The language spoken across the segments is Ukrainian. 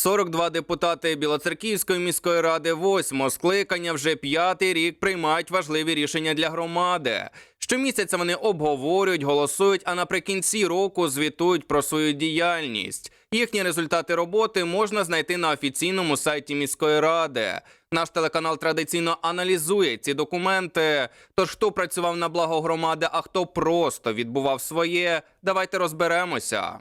42 депутати Білоцерківської міської ради восьмого скликання вже п'ятий рік приймають важливі рішення для громади. Щомісяця вони обговорюють, голосують, а наприкінці року звітують про свою діяльність. Їхні результати роботи можна знайти на офіційному сайті міської ради. Наш телеканал традиційно аналізує ці документи. Тож хто працював на благо громади, а хто просто відбував своє, давайте розберемося.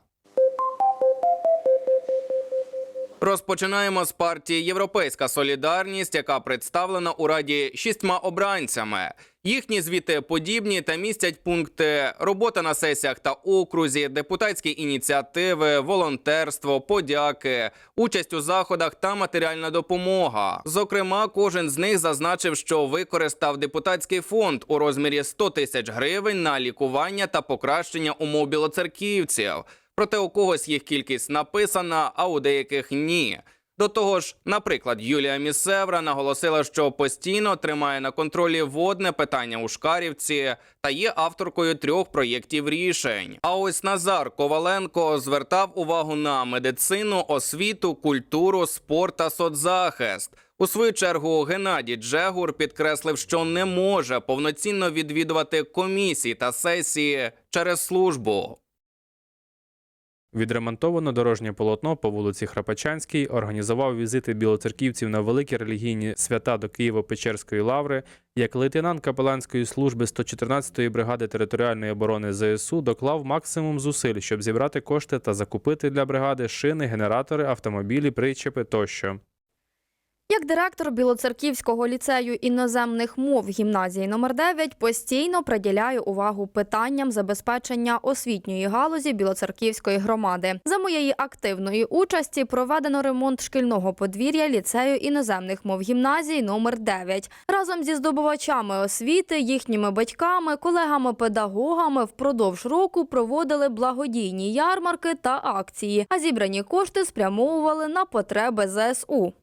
Розпочинаємо з партії Європейська Солідарність, яка представлена у раді шістьма обранцями. Їхні звіти подібні та містять пункти робота на сесіях та окрузі, депутатські ініціативи, волонтерство, подяки, участь у заходах та матеріальна допомога. Зокрема, кожен з них зазначив, що використав депутатський фонд у розмірі 100 тисяч гривень на лікування та покращення умов білоцерківців. Проте у когось їх кількість написана, а у деяких ні. До того ж, наприклад, Юлія Місевра наголосила, що постійно тримає на контролі водне питання у Шкарівці та є авторкою трьох проєктів рішень. А ось Назар Коваленко звертав увагу на медицину, освіту, культуру, спорт та соцзахист. У свою чергу Геннадій Джегур підкреслив, що не може повноцінно відвідувати комісії та сесії через службу. Відремонтовано дорожнє полотно по вулиці Храпачанській, організував візити білоцерківців на великі релігійні свята до Києво-Печерської лаври, як лейтенант капеланської служби 114-ї бригади територіальної оборони ЗСУ доклав максимум зусиль, щоб зібрати кошти та закупити для бригади шини, генератори, автомобілі, причепи тощо. Як директор Білоцерківського ліцею іноземних мов гімназії номер 9 постійно приділяю увагу питанням забезпечення освітньої галузі Білоцерківської громади. За моєї активної участі проведено ремонт шкільного подвір'я ліцею іноземних мов гімназії номер 9 Разом зі здобувачами освіти, їхніми батьками, колегами-педагогами впродовж року проводили благодійні ярмарки та акції, а зібрані кошти спрямовували на потреби ЗСУ.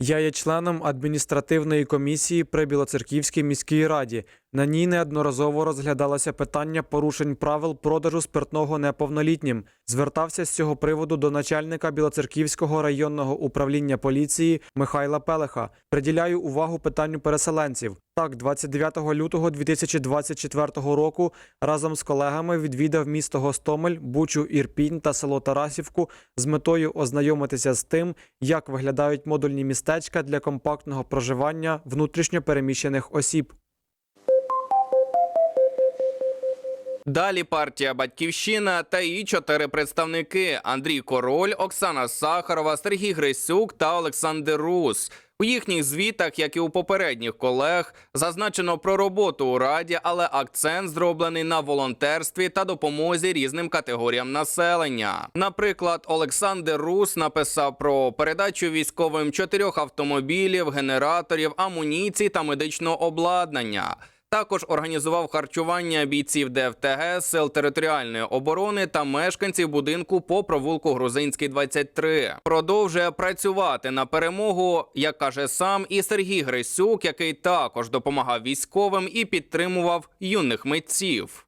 Я є членом адміністративної комісії при Білоцерківській міській раді. На ній неодноразово розглядалося питання порушень правил продажу спиртного неповнолітнім. Звертався з цього приводу до начальника Білоцерківського районного управління поліції Михайла Пелеха. Приділяю увагу питанню переселенців. Так, 29 лютого 2024 року разом з колегами відвідав місто Гостомель, Бучу, Ірпінь та село Тарасівку з метою ознайомитися з тим, як виглядають модульні містечка для компактного проживання внутрішньо переміщених осіб. Далі партія Батьківщина та її чотири представники: Андрій Король, Оксана Сахарова, Сергій Грисюк та Олександр Рус. У їхніх звітах, як і у попередніх колег, зазначено про роботу у раді, але акцент зроблений на волонтерстві та допомозі різним категоріям населення. Наприклад, Олександр Рус написав про передачу військовим чотирьох автомобілів, генераторів, амуніцій та медичного обладнання. Також організував харчування бійців ДФТГ, сил територіальної оборони та мешканців будинку по провулку Грузинський 23. Продовжує працювати на перемогу, як каже сам, і Сергій Грисюк, який також допомагав військовим і підтримував юних митців.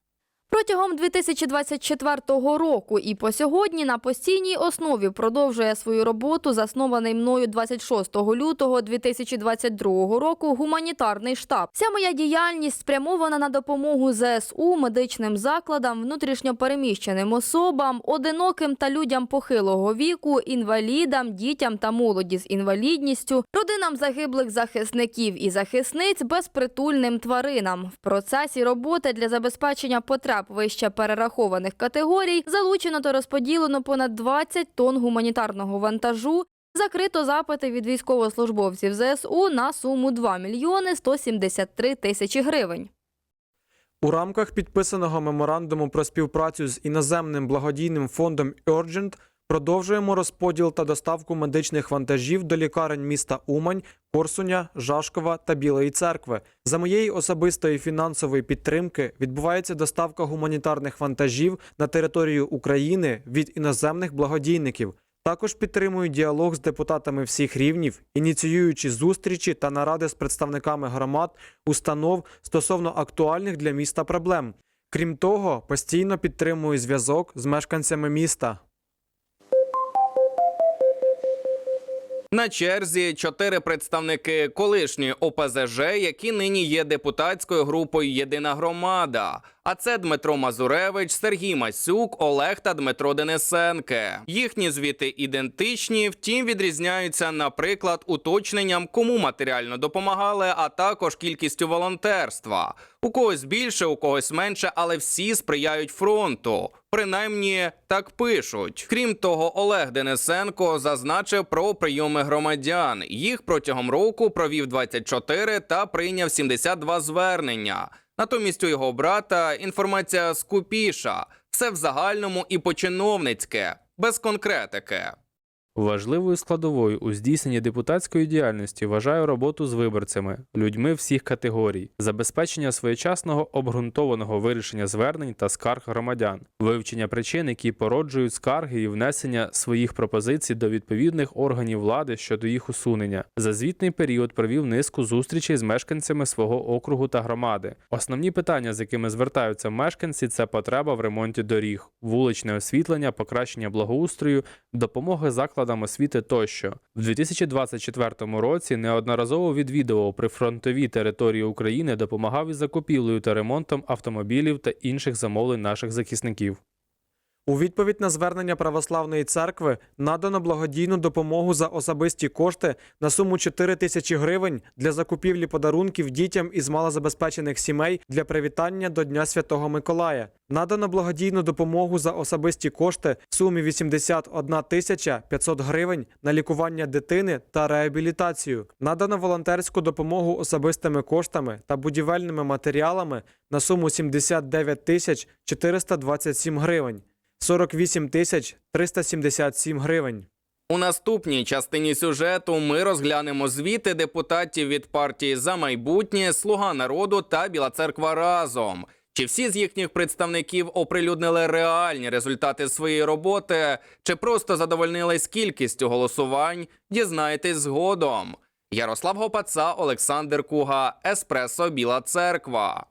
Протягом 2024 року і по сьогодні на постійній основі продовжує свою роботу заснований мною 26 лютого 2022 року гуманітарний штаб. Вся моя діяльність спрямована на допомогу ЗСУ, медичним закладам, внутрішньопереміщеним особам, одиноким та людям похилого віку, інвалідам, дітям та молоді з інвалідністю, родинам загиблих захисників і захисниць, безпритульним тваринам. В процесі роботи для забезпечення потреб вище перерахованих категорій залучено та розподілено понад 20 тонн гуманітарного вантажу. Закрито запити від військовослужбовців ЗСУ на суму 2 мільйони 173 тисячі гривень. У рамках підписаного меморандуму про співпрацю з іноземним благодійним фондом Urgent продовжуємо розподіл та доставку медичних вантажів до лікарень міста Умань, Корсуня, Жашкова та Білої церкви. За моєї особистої фінансової підтримки відбувається доставка гуманітарних вантажів на територію України від іноземних благодійників. Також підтримую діалог з депутатами всіх рівнів, ініціюючи зустрічі та наради з представниками громад, установ стосовно актуальних для міста проблем. Крім того, постійно підтримую зв'язок з мешканцями міста. На черзі чотири представники колишньої ОПЗЖ, які нині є депутатською групою Єдина громада. А це Дмитро Мазуревич, Сергій Масюк, Олег та Дмитро Денисенке. Їхні звіти ідентичні, втім відрізняються, наприклад, уточненням, кому матеріально допомагали, а також кількістю волонтерства. У когось більше, у когось менше, але всі сприяють фронту. Принаймні так пишуть. Крім того, Олег Денисенко зазначив про прийоми громадян. Їх протягом року провів 24 та прийняв 72 звернення. Натомість у його брата інформація скупіша, все в загальному і починовницьке, без конкретики. Важливою складовою у здійсненні депутатської діяльності вважаю роботу з виборцями, людьми всіх категорій, забезпечення своєчасного обґрунтованого вирішення звернень та скарг громадян, вивчення причин, які породжують скарги і внесення своїх пропозицій до відповідних органів влади щодо їх усунення. За звітний період провів низку зустрічей з мешканцями свого округу та громади. Основні питання, з якими звертаються мешканці, це потреба в ремонті доріг, вуличне освітлення, покращення благоустрою, допомоги закладам освіти тощо. В 2024 році неодноразово відвідував прифронтові території України, допомагав із закупівлею та ремонтом автомобілів та інших замовлень наших захисників. У відповідь на звернення православної церкви надано благодійну допомогу за особисті кошти на суму 4 тисячі гривень для закупівлі подарунків дітям із малозабезпечених сімей для привітання до Дня Святого Миколая. Надано благодійну допомогу за особисті кошти в сумі 81 тисяча 500 гривень на лікування дитини та реабілітацію. Надано волонтерську допомогу особистими коштами та будівельними матеріалами на суму 79 тисяч 427 гривень. 48 тисяч 377 гривень. У наступній частині сюжету ми розглянемо звіти депутатів від партії за майбутнє, Слуга народу та Біла церква разом. Чи всі з їхніх представників оприлюднили реальні результати своєї роботи, чи просто задовольнились кількістю голосувань, дізнаєтесь згодом. Ярослав Гопаца, Олександр Куга, Еспресо Біла Церква.